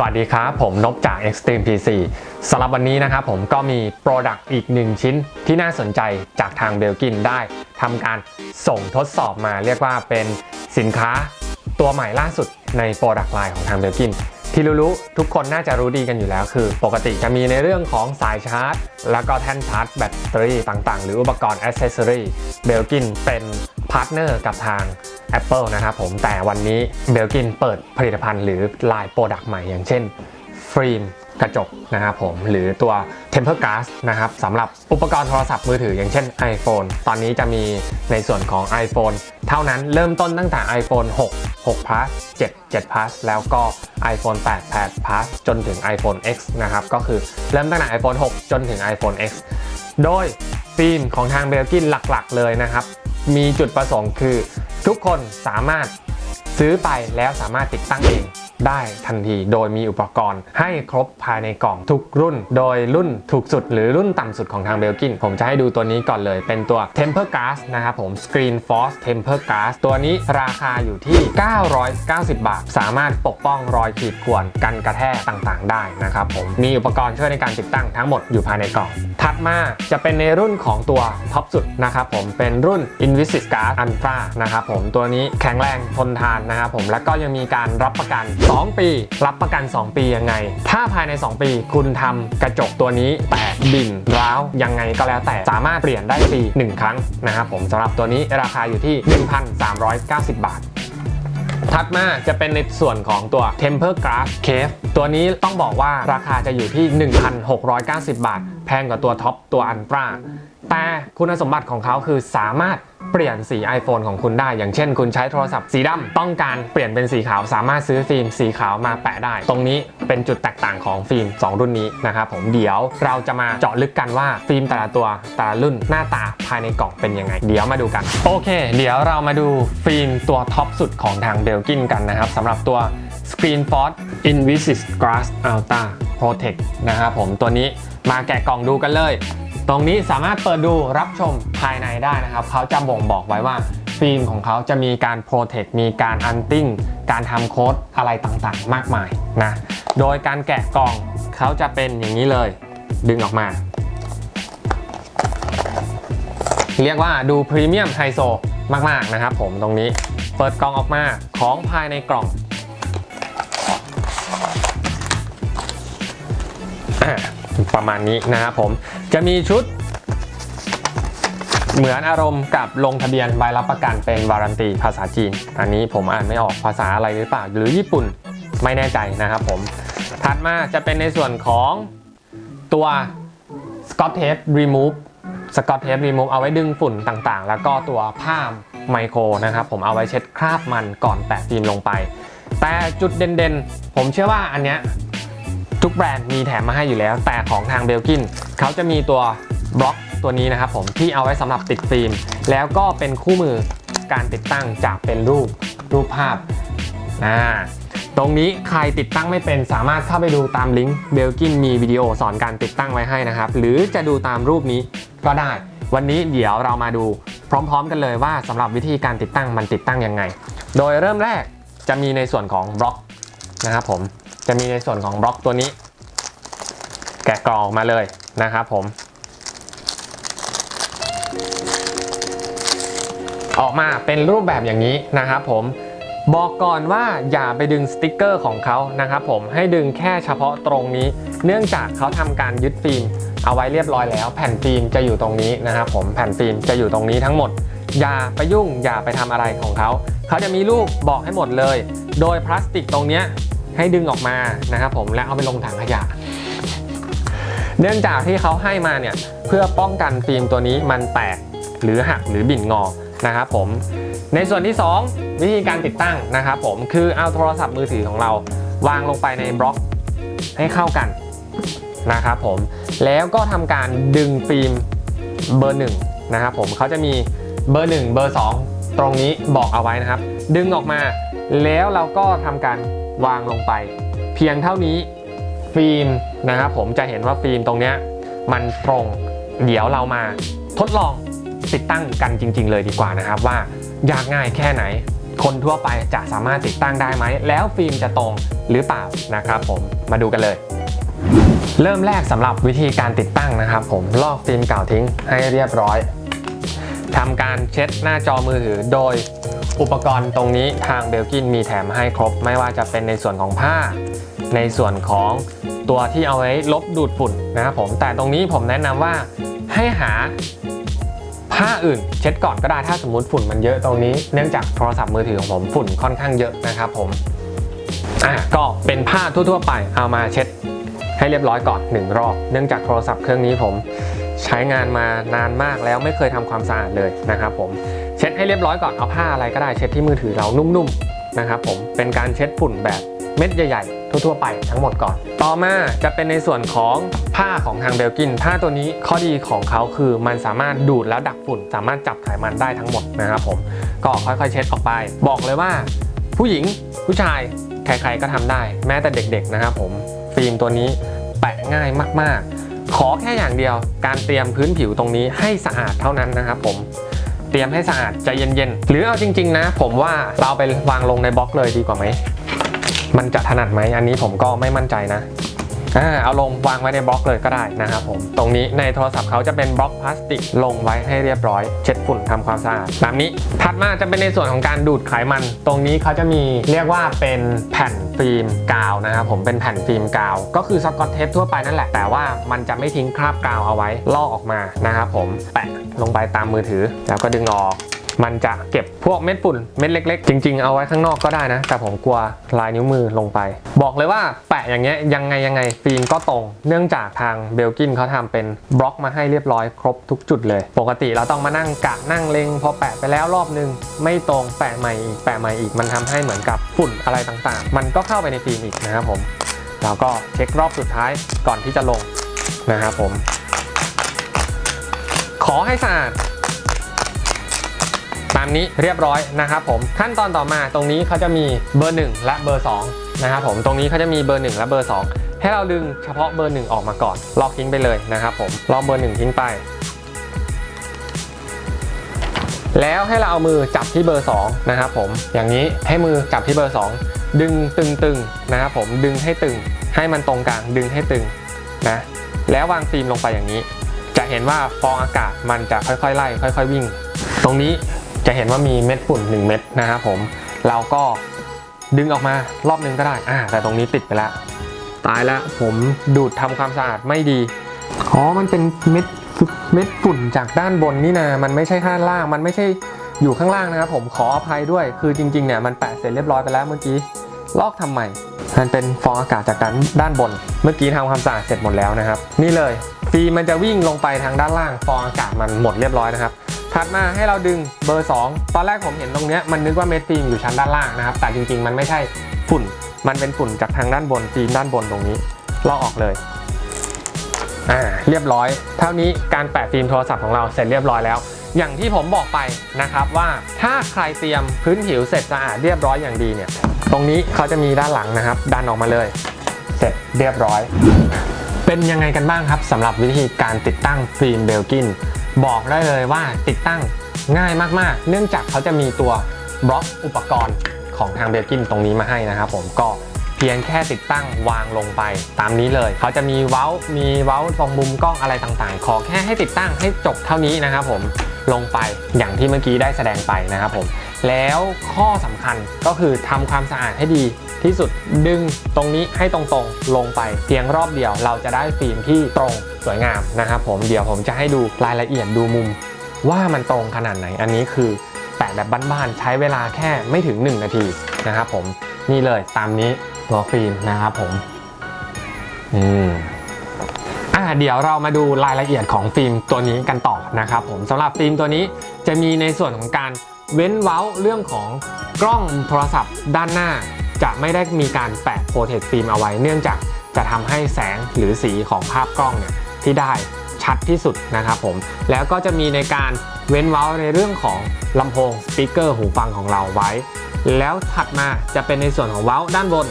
สวัสดีครับ ผมนบจาก Extreme PC สำหรับวันนี้นะครับผมก็มี Product อีกหนึ่งชิ้นที่น่าสนใจจากทางเบลกินได้ทำการส่งทดสอบมาเรียกว่าเป็นสินค้าตัวใหม่ล่าสุดใน Product Line ของทางเบลกินที่รู้ๆทุกคนน่าจะรู้ดีกันอยู่แล้ว คือ ปกติจะมีในเรื่องของสายชาร์จ แล้วก็แท่นชาร์จแบตเตอรี่ต่างๆ หรืออุปกรณ์อ c เซสซอรีเบลกินเป็น พาร์ทเนอร์กับทาง Apple นะครับผมแต่วันนี้เบลกินเปิดผลิตภัณฑ์หรือลายโปรดักต์ใหม่อย่างเช่นฟิล์มกระจกนะครับผมหรือตัว Temper Glass นะครับสำหรับอุปกรณ์โทรศัพท์มือถืออย่างเช่น iPhone ตอนนี้จะมีในส่วนของ iPhone เท่านั้นเริ่มต้นตั้งแต่ iPhone 6 6 plus 7 7 plus แล้วก็ iPhone 8 8 plus จนถึง iPhone X นะครับก็คือเริ่มตั้งแต่ iPhone 6 จนถึง iPhone X โดยฟิล์มของทางเบลกินหลักๆ เลยนะครับ มีจุดประสงค์คือทุกคนสามารถซื้อไปแล้วสามารถติดตั้งเอง ได้ทันที โดยมีอุปกรณ์ให้ครบภายในกล่องทุกรุ่น โดยรุ่นถูกสุดหรือรุ่นต่ำสุดของทางเบลกิน ผมจะให้ดูตัวนี้ก่อนเลย เป็นตัว Temper Glass นะครับผม Screen Force Temper Glass ตัวนี้ราคาอยู่ที่ 990 บาท สามารถปกป้องรอยขีดข่วนกันกระแทกต่างๆ ได้นะครับผม มีอุปกรณ์ช่วยในการติดตั้งทั้งหมดอยู่ภายในกล่อง ถัดมาจะเป็นในรุ่นของตัวท็อปสุดนะครับผม เป็นรุ่น Invisis Guard Ultra นะครับผม ตัวนี้แข็งแรงทนทานนะครับผม แล้วก็ยังมีการรับประกัน2 ปี รับประกัน 2 ปียังไง ถ้าภายใน 2 ปี คุณทำกระจกตัวนี้แตกบิ่นร้าวยังไงก็แล้วแต่สามารถเปลี่ยนได้ฟรี1ครั้งนะครับผมสำหรับตัวนี้ราคาอยู่ที่ 1,390 บาทถัดมาจะเป็นในส่วนของตัว Temper Glass Case ตัวนี้ต้องบอกว่าราคาจะอยู่ที่ 1,690 บาท แพงกว่าตัวท็อปตัวอันตราแต่คุณสมบัติของเขาคือสามารถ เปลี่ยนสี iPhone ของคุณได้ อย่างเช่น คุณใช้โทรศัพท์สีดำต้องการเปลี่ยนเป็นสีขาวสามารถซื้อฟิล์มสีขาวมาแปะได้ ตรงนี้เป็นจุดแตกต่างของฟิล์ม 2 รุ่นนี้นะครับผมเดี๋ยวเราจะมาเจาะลึกกันว่าฟิล์มแต่ละตัวแต่ละรุ่นหน้าตาภายในกล่องเป็นยังไง เดี๋ยวมาดูกัน โอเค เดี๋ยวเรามาดูฟิล์มตัวท็อปสุดของทางเบลกินกันนะครับสำหรับตัว Screen Force Invisis Glass Ultra Protect นะครับผมตัวนี้มาแกะกล่องดูกันเลย ตรงนี้สามารถเปิดดูรับชมภายในได้นะครับ เขาจะบ่งบอกไว้ว่าฟิล์มของเขาจะมีการโปรเทค มีการอันติ้ง การทำโค้ดอะไรต่างๆ มากมายนะ โดยการแกะกล่องเขาจะเป็นอย่างนี้เลย ดึงออกมา เรียกว่าดูพรีเมียมไฮโซมากๆนะครับผมตรงนี้ เปิดกล่องออกมาของภายในกล่องอ ประมาณนี้นะครับผมจะมีชุด เหมือนอารมณ์กับลงทะเบียนใบรับประกันเป็นวารันตีภาษาจีน อันนี้ผมอ่านไม่ออกภาษาอะไรหรือเปล่าหรือญี่ปุ่นไม่แน่ใจนะครับผมถัดมาจะเป็นในส่วนของตัว Scotch Tape Remove Scotch Tape Remove เอาไว้ดึงฝุ่นต่างๆ แล้วก็ตัวผ้าไมโครนะครับ ผมเอาไว้เช็ดคราบมันก่อนแปะฟิล์มลงไป แต่จุดเด่นๆ ผมเชื่อว่าอันเนี้ย ทุกแบรนด์มีแถมมาให้อยู่แล้ว แต่ของทางเบลกินเขาจะมีตัวบล็อกตัวนี้นะครับผมที่เอาไว้สำหรับติดฟิล์ม แล้วก็เป็นคู่มือการติดตั้งจากเป็นรูปรูปภาพอ่าตรงนี้ใครติดตั้งไม่เป็นสามารถเข้าไปดูตามลิงก์เบลกินมีวิดีโอสอนการติดตั้งไว้ให้นะครับ หรือจะดูตามรูปนี้ก็ได้ วันนี้เดี๋ยวเรามาดูพร้อม ๆ กันเลยว่าสำหรับวิธีการติดตั้งมันติดตั้งยังไง โดยเริ่มแรกจะมีในส่วนของบล็อก นะครับผมจะมีในส่วนของบล็อกตัวนี้ แกะกล่องออกมาเลยนะครับผม ออกมาเป็นรูปแบบอย่างนี้นะครับผมบอกก่อนว่าอย่าไปดึงสติกเกอร์ของเขานะครับผมให้ดึงแค่เฉพาะตรงนี้ เนื่องจากเขาทำการยึดฟิล์มเอาไว้เรียบร้อยแล้ว แผ่นฟิล์มจะอยู่ตรงนี้นะครับผมแผ่นฟิล์มจะอยู่ตรงนี้ทั้งหมด อย่าไปยุ่งอย่าไปทำอะไรของเขา เขาจะมีรูปบอกให้หมดเลย โดยพลาสติกตรงนี้ให้ดึงออกมานะครับผมแล้วเอาไปลงถังขยะ เนื่องจากที่เขาให้มาเนี่ยเพื่อป้องกันฟิล์มตัวนี้มันแตกหรือหักหรือบิ่นงอนะครับผมในส่วนที่ 2 วิธีการติดตั้งนะครับผมคือเอาโทรศัพท์มือถือของเรา วางลงไปในบล็อกให้เข้ากันนะครับผมแล้วก็ทำการดึงฟิล์มเบอร์1นะครับผมเขาจะมี เบอร์ 1 เบอร์ 2 ตรงนี้บอกเอาไว้นะครับ ดึงออกมา แล้วเราก็ทำการวางลงไป เพียงเท่านี้ฟิล์มนะครับผมจะเห็นว่าฟิล์มตรงนี้มันตรง เดี๋ยวเรามาทดลองติดตั้งกันจริง ๆ เลยดีกว่านะครับว่ายากง่ายแค่ไหน คนทั่วไปจะสามารถติดตั้งได้ไหม แล้วฟิล์มจะตรงหรือเปล่านะครับผมมาดูกันเลย เริ่มแรกสำหรับวิธีการติดตั้งนะครับ ผมลอกฟิล์มเก่าทิ้งให้เรียบร้อย ทำการเช็ดหน้าจอมือถือโดยอุปกรณ์ตรงนี้ทางเบลกินมีแถมให้ครบ ไม่ว่าจะเป็นในส่วนของผ้า ในส่วนของตัวที่เอาไว้ลบดูดฝุ่นนะครับผมแต่ตรงนี้ผมแนะนำว่าให้หาผ้าอื่นเช็ดก่อนก็ได้ถ้าสมมติฝุ่นมันเยอะตรงนี้เนื่องจากโทรศัพท์มือถือของผมฝุ่นค่อนข้างเยอะนะครับผมอะก็เป็นผ้าทั่วๆ ไปเอามาเช็ดให้เรียบร้อยก่อนหนึ่งรอบ เนื่องจากโทรศัพท์เครื่องนี้ผม ใช้งานมานานมากแล้วไม่เคยทำความสะอาดเลยนะครับผมเช็ดให้เรียบร้อยก่อนเอาผ้าอะไรก็ได้เช็ดที่มือถือเรานุ่มๆนะครับผมเป็นการเช็ดฝุ่นแบบเม็ดใหญ่ๆ ทั่วๆ ไปทั้งหมดก่อน ต่อมาจะเป็นในส่วนของผ้าของทางเบลกิน ผ้าตัวนี้ข้อดีของเขาคือมันสามารถดูดแล้วดักฝุ่น สามารถจับไขมันได้ทั้งหมดนะครับผมก็ค่อยๆ เช็ดออกไป บอกเลยว่า ผู้หญิงผู้ชายใครๆก็ทำได้ แม้แต่เด็กๆนะครับผมฟิล์มตัวนี้แปะง่ายมากๆ ขอแค่อย่างเดียว การเตรียมพื้นผิวตรงนี้ให้สะอาดเท่านั้นนะครับผมเตรียมให้สะอาดใจเย็นๆ หรือเอาจริง ๆ นะ ผมว่าเราไปวางลงในบล็อกเลยดีกว่าไหม มันจะถนัดไหมอันนี้ผมก็ไม่มั่นใจนะ อ่าเอาลงวางไว้ในบล็อกเลยก็ได้นะครับผม ตรงนี้ในโทรศัพท์เขาจะเป็นบล็อกพลาสติกลงไว้ให้เรียบร้อย เช็ดฝุ่นทำความสะอาดแบบนี้ถัดมาจะเป็นในส่วนของการดูดไขมัน ตรงนี้เขาจะมีเรียกว่าเป็นแผ่นฟิล์มกาวนะครับผมเป็นแผ่นฟิล์มกาว ก็คือสกอตเทปทั่วไปนั่นแหละ แต่ว่ามันจะไม่ทิ้งคราบกาวเอาไว้ลอกออกมานะครับผมแปะลงไปตามมือถือ แล้วก็ดึงออก มันจะเก็บพวกเม็ดฝุ่นเม็ดเล็ก ๆ จริง ๆ เอาไว้ข้างนอกก็ได้นะ แต่ผมกลัวลายนิ้วมือลงไป บอกเลยว่าแปะอย่างเงี้ยยังไงยังไงฟิล์มก็ตรง เนื่องจากทางเบลกินเขาทำเป็นบล็อกมาให้เรียบร้อยครบทุกจุดเลย ปกติเราต้องมานั่งกะนั่งเลงพอแปะไปแล้วรอบนึง ไม่ตรงแปะใหม่อีกแปะใหม่อีกมันทำให้เหมือนกับฝุ่นอะไรต่างๆ มันก็เข้าไปในฟิล์มอีกนะครับผมเราก็เช็ครอบสุดท้ายก่อนที่จะลงนะครับผม ขอให้สะอาด ตามนี้เรียบร้อยนะครับผมขั้นตอนต่อมาตรงนี้เขาจะมีเบอร์ 1 และเบอร์2นะครับผมตรงนี้เขาจะมีเบอร์ 1 และเบอร์ 2 ให้เราดึงเฉพาะเบอร์ 1 ออกมาก่อนลอกทิ้งไปเลยนะครับผมลอกเบอร์ 1 ทิ้งไป แล้วให้เราเอามือจับที่เบอร์2นะครับผมอย่างนี้ให้มือจับที่เบอร์ 2 ดึงตึงๆนะครับผมดึงให้ตึงให้มันตรงกลางดึงให้ตึงนะแล้ววางฟิล์มลงไปอย่างนี้ จะเห็นว่าฟองอากาศมันจะค่อยๆไล่ค่อย ๆ วิ่ง ตรงนี้ จะเห็นว่ามีเม็ดฝุ่น 1 เม็ดนะครับผม เราก็ดึงออกมารอบนึงก็ได้อ่าแต่ตรงนี้ติดไปแล้ว ตายแล้วผมดูดทำความสะอาดไม่ดี อ๋อ มันเป็นเม็ดเม็ดฝุ่นจากด้านบนนี่นะ มันไม่ใช่ข้างล่าง มันไม่ใช่อยู่ข้างล่างนะครับผมขออภัยด้วย คือจริงๆเนี่ยมันแปะเสร็จเรียบร้อยไปแล้วเมื่อกี้ ลอกทำใหม่มันเป็นฟองอากาศจากด้านด้านบน เมื่อกี้ทำความสะอาดเสร็จหมดแล้วนะครับ นี่เลยฟิล์มมันจะวิ่งลงไปทางด้านล่าง ฟองอากาศมันหมดเรียบร้อยนะครับ ถัดมาให้เราดึงเบอร์ 2 ตอนแรกผมเห็นตรงเนี้ยมันนึกว่าเม็ดฟิล์มอยู่ชั้นด้านล่างนะครับ แต่จริงๆ มันไม่ใช่ฝุ่น มันเป็นฝุ่นจากทางด้านบนฟิล์มด้านบนตรงนี้ลอกออกเลย อ่า เรียบร้อย เท่านี้การแปะฟิล์มโทรศัพท์ของเราเสร็จเรียบร้อยแล้ว อย่างที่ผมบอกไปนะครับว่าถ้าใครเตรียมพื้นผิวเสร็จสะอาดเรียบร้อยอย่างดีเนี่ย ตรงนี้เขาจะมีด้านหลังนะครับ ดันออกมาเลย เสร็จเรียบร้อย เป็นยังไงกันบ้างครับสำหรับวิธีการติดตั้งฟิล์มเบลกิน บอกได้เลยว่าติดตั้งง่ายมากๆ เนื่องจากเขาจะมีตัวบล็อกอุปกรณ์ของทางเบลกินตรงนี้มาให้นะครับผมก็เพียงแค่ติดตั้งวางลงไปตามนี้เลย เขาจะมีเว้า มีเว้าตรงมุมกล้องอะไรต่างๆ ขอแค่ให้ติดตั้งให้จบเท่านี้นะครับผมลงไปอย่างที่เมื่อกี้ได้แสดงไปนะครับผม แล้วข้อสำคัญก็คือทำความสะอาดให้ดีที่สุดดึงตรงนี้ให้ตรงๆ ลงไปเพียงรอบเดียวเราจะได้ฟิล์มที่ตรงสวยงามนะครับผมเดี๋ยวผมจะให้ดูรายละเอียดดูมุม ว่ามันตรงขนาดไหน อันนี้คือแปะแบบบ้านๆใช้เวลาแค่ไม่ถึง 1 นาทีนะครับผมนี่เลยตามนี้ตัวฟิล์มนะครับผมอืมอ่าเดี๋ยวเรามาดูรายละเอียดของฟิล์มตัวนี้กันต่อนะครับผมสำหรับฟิล์มตัวนี้จะมีในส่วนของการ เว้นเว้าเรื่องของกล้องโทรศัพท์ด้านหน้า จะไม่ได้มีการแปะโปรเทคฟิล์มเอาไว้ เนื่องจากจะทำให้แสงหรือสีของภาพกล้องเนี่ยที่ได้ชัดที่สุดนะครับผมแล้วก็จะมีในการเว้นเว้าในเรื่องของลำโพงสปีกเกอร์หูฟังของเราไว้ แล้วถัดมาจะเป็นในส่วนของเว้าด้านบน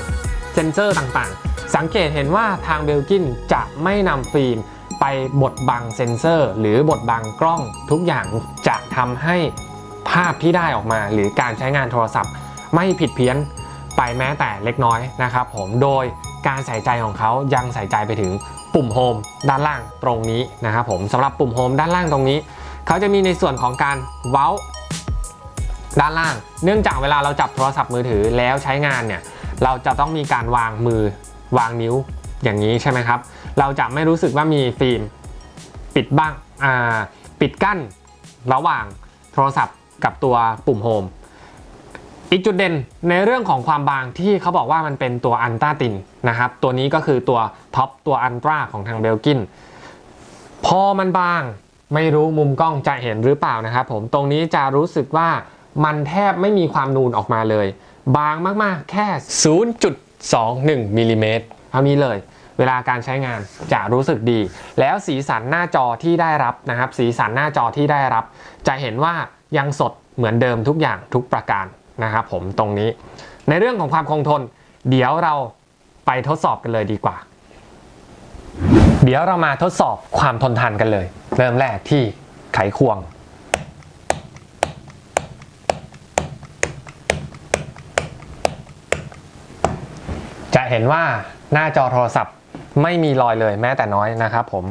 เซนเซอร์ต่างๆ สังเกตเห็นว่าทางเบลกินจะไม่นำฟิล์มไปบดบังเซนเซอร์ หรือบดบังกล้องทุกอย่างจะทำให้ ภาพที่ได้ออกมา หรือการใช้งานโทรศัพท์ ไม่ผิดเพี้ยนไปแม้แต่เล็กน้อยนะครับผมโดยการใส่ใจของเขายังใส่ใจไปถึงปุ่มโฮมด้านล่างตรงนี้นะครับผมสำหรับปุ่มโฮมด้านล่างตรงนี้ เขาจะมีในส่วนของการเว้าด้านล่าง เนื่องจากเวลาเราจับโทรศัพท์มือถือแล้วใช้งานเนี่ยเราจะต้องมีการวางมือวางนิ้วอย่างนี้ใช่ไหมครับ เราจะไม่รู้สึกว่ามีฟิล์มปิดบ้างปิดกั้นระหว่างโทรศัพท์ กับตัวปุ่มโฮมอีกจุดเด่นในเรื่องของความบางที่เขาบอกว่ามันเป็นตัวอันต้าตินนะครับ ตัวนี้ก็คือตัวท็อปตัวอันตราของทางเบลกิน พอมันบางไม่รู้มุมกล้องจะเห็นหรือเปล่านะครับผมตรงนี้จะรู้สึกว่ามันแทบไม่มีความนูนออกมาเลย บางมากๆแค่ 0.21มิลลิเมตรเท่านี้เลย เวลาการใช้งานจะรู้สึกดี แล้วสีสันหน้าจอที่ได้รับนะครับ สีสันหน้าจอที่ได้รับ จะเห็นว่า ยังสดเหมือนเดิมทุกอย่างทุกประการนะครับผมตรงนี้ ในเรื่องของความคงทน เดี๋ยวเราไปทดสอบกันเลยดีกว่า เดี๋ยวเรามาทดสอบความทนทานกันเลย เริ่มแรกที่ไขควง จะเห็นว่าหน้าจอโทรศัพท์ไม่มีรอยเลยแม้แต่น้อยนะครับผม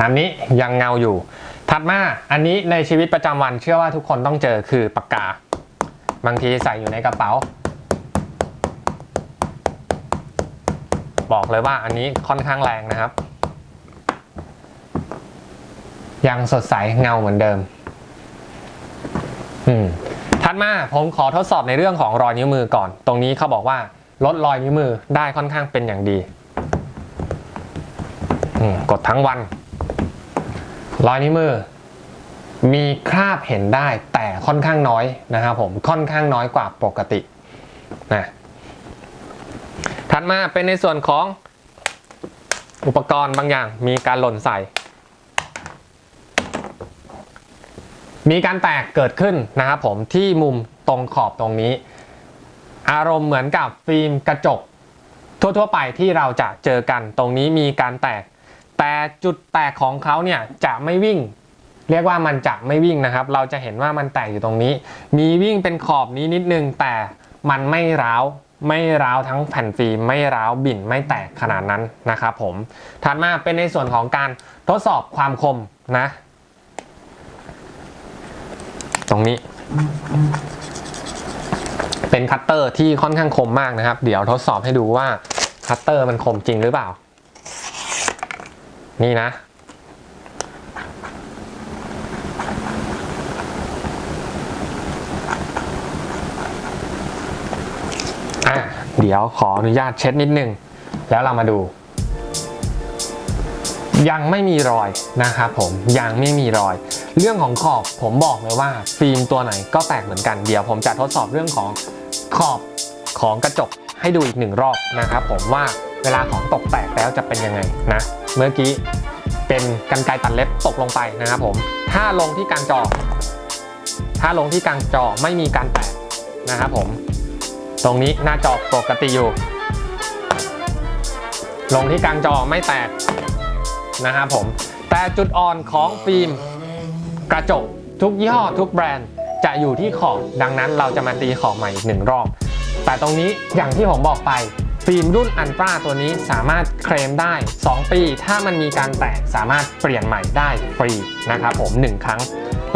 น้ำนี้ยังเงาอยู่ ถัดมาอันนี้ในชีวิตประจำวันเชื่อว่าทุกคนต้องเจอคือปากกา บางทีใส่อยู่ในกระเป๋า บอกเลยว่าอันนี้ค่อนข้างแรงนะครับ ยังสดใสเงาเหมือนเดิม อืมถัดมาผมขอทดสอบในเรื่องของรอยนิ้วมือก่อน ตรงนี้เขาบอกว่าลดรอยนิ้วมือได้ค่อนข้างเป็นอย่างดี กดทั้งวัน รอยนิ้วมือ มีคราบเห็นได้แต่ค่อนข้างน้อยนะครับผมค่อนข้างน้อยกว่าปกตินะถัดมาเป็นในส่วนของอุปกรณ์บางอย่างมีการหล่นใส่ มีการแตกเกิดขึ้นนะครับผมที่มุมตรงขอบตรงนี้ อารมณ์เหมือนกับฟิล์มกระจก ทั่วๆไปที่เราจะเจอกันตรงนี้มีการแตก แต่จุดแตกของเขาเนี่ยจะไม่วิ่ง เรียกว่ามันจะไม่วิ่งนะครับ เราจะเห็นว่ามันแตกอยู่ตรงนี้ มีวิ่งเป็นขอบนี้นิดนึง แต่มันไม่ร้าวไม่ร้าวทั้งแผ่นฟิล์มไม่ร้าวบิ่นไม่แตกขนาดนั้นนะครับผมถัดมาเป็นในส่วนของการทดสอบความคมนะ ตรงนี้ เป็นคัตเตอร์ที่ค่อนข้างคมมากนะครับ เดี๋ยวทดสอบให้ดูว่าคัตเตอร์มันคมจริงหรือเปล่า นี่นะ อะ เดี๋ยวขออนุญาตเช็ดนิดนึง แล้วเรามาดู ยังไม่มีรอยนะครับผม ยังไม่มีรอย เรื่องของขอบผมบอกเลยว่า ฟิล์มตัวไหนก็แตกเหมือนกัน เดี๋ยวผมจะทดสอบเรื่องของขอบของกระจกให้ดูอีกหนึ่งรอบนะครับผมว่าเวลาของตกแตกแล้วจะเป็นยังไงนะ เมื่อกี้เป็นกันไกตัดเล็บตกลงไปนะครับผม ถ้าลงที่กลางจอ ถ้าลงที่กลางจอไม่มีการแตกนะครับผม ตรงนี้หน้าจอปกติอยู่ ลงที่กลางจอไม่แตกนะครับผม แต่จุดอ่อนของฟิล์มกระจกทุกยี่ห้อทุกแบรนด์จะอยู่ที่ขอบดังนั้นเราจะมาตีขอบใหม่อีกหนึ่งรอบ แต่ตรงนี้อย่างที่ผมบอกไป ฟิล์มรุ่นอันตราตัวนี้สามารถเคลมได้ 2 ปี ถ้ามันมีการแตกสามารถเปลี่ยนใหม่ได้ฟรีนะครับผม 1 ครั้ง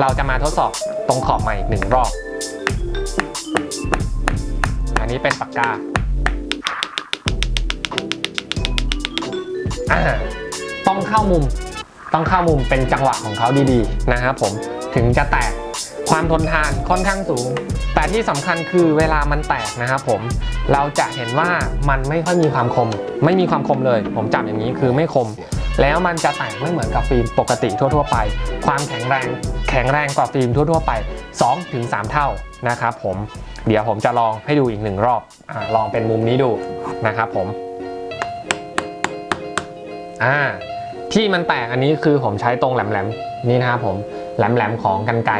เราจะมาทดสอบตรงขอบใหม่อีกหนึ่งรอบ อันนี้เป็นปากกาอ่าต้องเข้ามุม ต้องเข้ามุมเป็นจังหวะของเขาดีๆนะครับผมถึงจะแตก ความทนทานค่อนข้างสูง แต่ที่สำคัญคือเวลามันแตกนะครับผม เราจะเห็นว่ามันไม่ค่อยมีความคม ไม่มีความคมเลย ผมจับอย่างนี้คือไม่คม แล้วมันจะแตกไม่เหมือนกับฟิล์มปกติทั่ว ๆ ไป ความแข็งแรงแข็งแรงกว่าฟิล์มทั่ว ๆ ไป 2-3 เท่านะครับผม เดี๋ยวผมจะลองให้ดูอีกหนึ่งรอบอลองเป็นมุมนี้ดูนะครับผมอ่าที่มันแตกอันนี้คือผมใช้ตรงแหลมๆนี่นะครับผม แหลมๆของกันไกร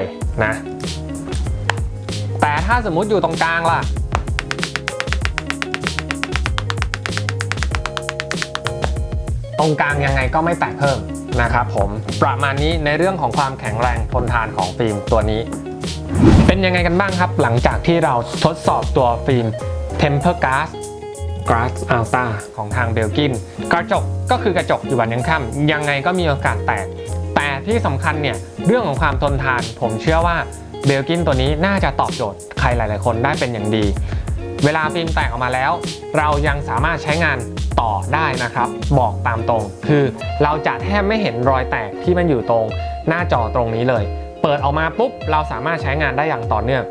นะ แต่ถ้าสมมุติอยู่ตรงกลางล่ะ ตรงกลางยังไงก็ไม่แตกเพิ่มนะครับผมประมาณนี้ในเรื่องของความแข็งแรงทนทานของฟิล์มตัวนี้ เป็นยังไงกันบ้างครับ หลังจากที่เราทดสอบตัวฟิล์ม Temper Glass Glass Alta ของทางเบลกิน กระจกก็คือกระจกอยู่วันยังค่ำยังไงก็มีโอกาสแตก แต่ที่สำคัญเนี่ยเรื่องของความทนทาน ผมเชื่อว่าเบลกินตัวนี้น่าจะตอบโจทย์ใครหลาย ๆ คนได้เป็นอย่างดี เวลาฟิล์มแตกออกมาแล้ว เรายังสามารถใช้งานต่อได้นะครับ บอกตามตรง คือเราจะแทบไม่เห็นรอยแตกที่มันอยู่ตรง หน้าจอตรงนี้เลย เปิดออกมาปุ๊บเราสามารถใช้งานได้อย่างต่อเนื่อง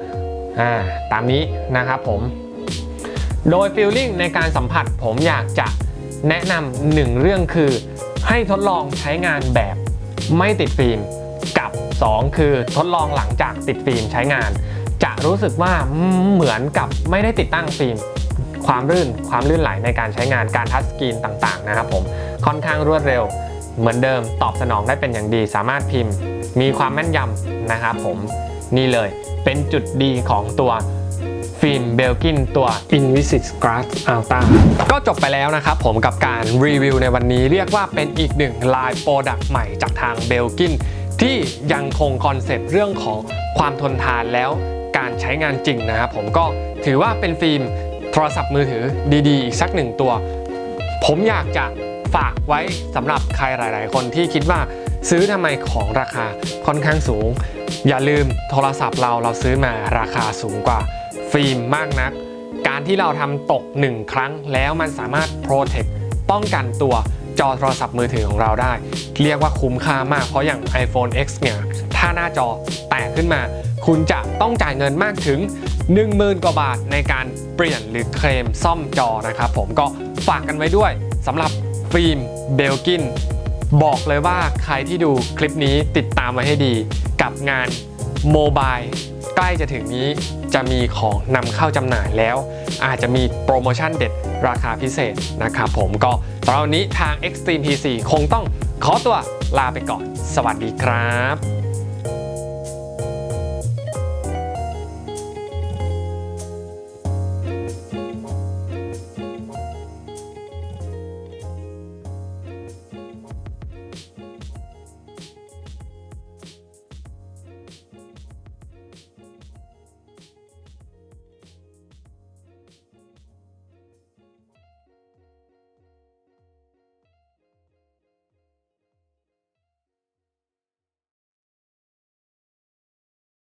อ่าตามนี้นะครับผม โดยฟีลลิ่งในการสัมผัสผมอยากจะแนะนำหนึ่งเรื่องคือ ให้ทดลองใช้งานแบบไม่ติดฟิล์มกับ 2 คือทดลองหลังจากติดฟิล์มใช้งาน จะรู้สึกว่าเหมือนกับไม่ได้ติดตั้งฟิล์มความลื่นความลื่นไหลในการใช้งานการทัชสกรีนต่างๆนะครับผมค่อนข้างรวดเร็ว เหมือนเดิมตอบสนองได้เป็นอย่างดี สามารถพิมพ์ มีความแม่นยำนะครับผมนี่เลยเป็นจุดดีของตัว ฟิล์มเบลกินตัว Invisit Glass Alta ก็จบไปแล้วนะครับผมกับการรีวิวในวันนี้เรียกว่าเป็นอีกหนึ่งลายโปรดักต์ใหม่จากทางเบลกินที่ยังคงคอนเซปต์เรื่องของความทนทานแล้วการใช้งานจริงนะครับผมก็ถือว่าเป็นฟิล์มโทรศัพท์มือถือดีๆ อีกสักหนึ่งตัว ผมอยากจะฝากไว้สำหรับใครหลาย ๆ คนที่คิดว่าซื้อทำไมของราคาค่อนข้างสูง อย่าลืมโทรศัพท์เราเราซื้อมาราคาสูงกว่า ฟิล์มมากนัก การที่เราทำตก 1 ครั้งแล้วมันสามารถโปรเทคป้องกันตัวจอโทรศัพท์มือถือของเราได้ เรียกว่าคุ้มค่ามาก เพราะอย่าง iPhone X เนี่ยถ้าหน้าจอแตกขึ้นมา คุณจะต้องจ่ายเงินมากถึง 10,000 กว่าบาทในการเปลี่ยนหรือเคลมซ่อมจอนะครับผมก็ฝากกันไว้ด้วยสำหรับฟิล์มเบลกินบอกเลยว่าใครที่ดูคลิปนี้ติดตามไว้ให้ดีกับงานโมบาย ใกล้จะถึงนี้จะมีของนำเข้าจำหน่ายแล้ว อาจจะมีโปรโมชั่นเด็ดราคาพิเศษนะครับผมก็ตอนนี้ทาง Extreme PC คงต้องขอตัวลาไปก่อน สวัสดีครับ